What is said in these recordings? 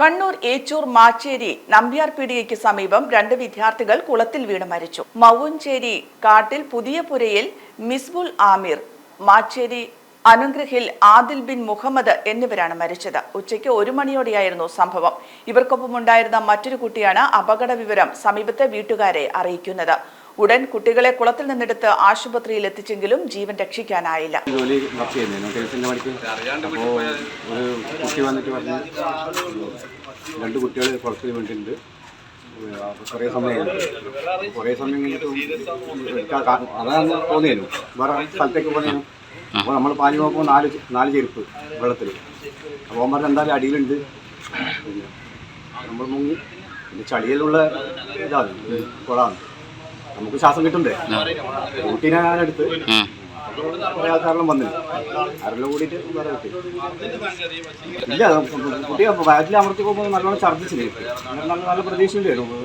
കണ്ണൂർ ഏച്ചൂർ മാച്ചേരി നമ്പ്യാർ പീടികയ്ക്ക് സമീപം രണ്ട് വിദ്യാർത്ഥികൾ കുളത്തിൽ വീണ് മരിച്ചു. മവുഞ്ചേരി കാട്ടിൽ പുതിയ പുരയിൽ മിസ്ബുൽ ആമിർ മാച്ചേരി അനുഗ്രഹിൽ ആദിൽ ബിൻ മുഹമ്മദ് എന്നിവരാണ് മരിച്ചത്. ഉച്ചയ്ക്ക് ഒരു മണിയോടെയായിരുന്നു സംഭവം. ഇവർക്കൊപ്പം ഉണ്ടായിരുന്ന മറ്റൊരു കുട്ടിയാണ് അപകട വിവരം സമീപത്തെ വീട്ടുകാരെ അറിയിക്കുന്നത്. ഉടൻ കുട്ടികളെ കുളത്തിൽ നിന്നെടുത്ത് ആശുപത്രിയിൽ എത്തിച്ചെങ്കിലും ജീവൻ രക്ഷിക്കാനായില്ല. ജോലി ഒരു കുട്ടി വന്നിട്ട് പറഞ്ഞു രണ്ട് കുട്ടികൾ കുളത്തിൽ വേണ്ടിയിട്ടുണ്ട്. കുറേ സമയം കുറേ സമയം കഴിഞ്ഞിട്ട് അതാണ് തോന്നിയിരുന്നു വേറെ സ്ഥലത്തേക്ക് പോകുന്നതിനും അപ്പോൾ നമ്മൾ പാഞ്ഞു നോക്കുമ്പോൾ നാല് നാല് ചെരുപ്പ് വെള്ളത്തിൽ അപ്പോൾ അവൻ പറഞ്ഞ എന്തായാലും അടിയിലുണ്ട്. പിന്നെ നമ്മൾ മുങ്ങി. പിന്നെ ചളിയിലുള്ള ഇതാണ് കുളമാണ് നമുക്ക് ശ്വാസം കിട്ടണ്ടേ കുട്ടീനെ ഞാനെടുത്ത് ആൾക്കാരെല്ലാം വന്നു ആരെല്ലാം കൂടിയിട്ട് വേറെ കിട്ടി ഇല്ല കുട്ടി വയറ്റിൽ അമർത്തി പോകുമ്പോൾ നല്ലോണം ഛർദ്ദിച്ചില്ലേ? നല്ല നല്ല പ്രതീക്ഷയില്ലായിരുന്നു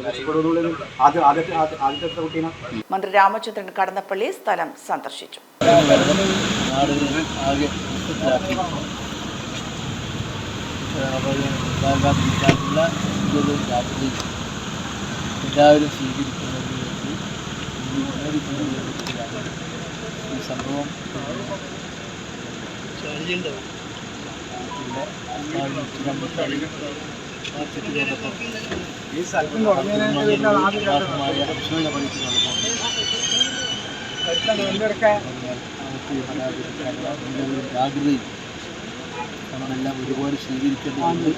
ആദ്യം ആദ്യത്തെ ആദ്യ- ആദ്യത്തെ കുട്ടീനെ മന്ത്രി രാമചന്ദ്രൻ കടന്നപ്പള്ളി സ്ഥലം സന്ദർശിച്ചു. എല്ലാവരും വേണ്ടി ഈ സംഭവം ഈ ജാഗ്രതയും നമ്മളെല്ലാം ഒരുപാട് സ്വീകരിക്കേണ്ടതുണ്ട്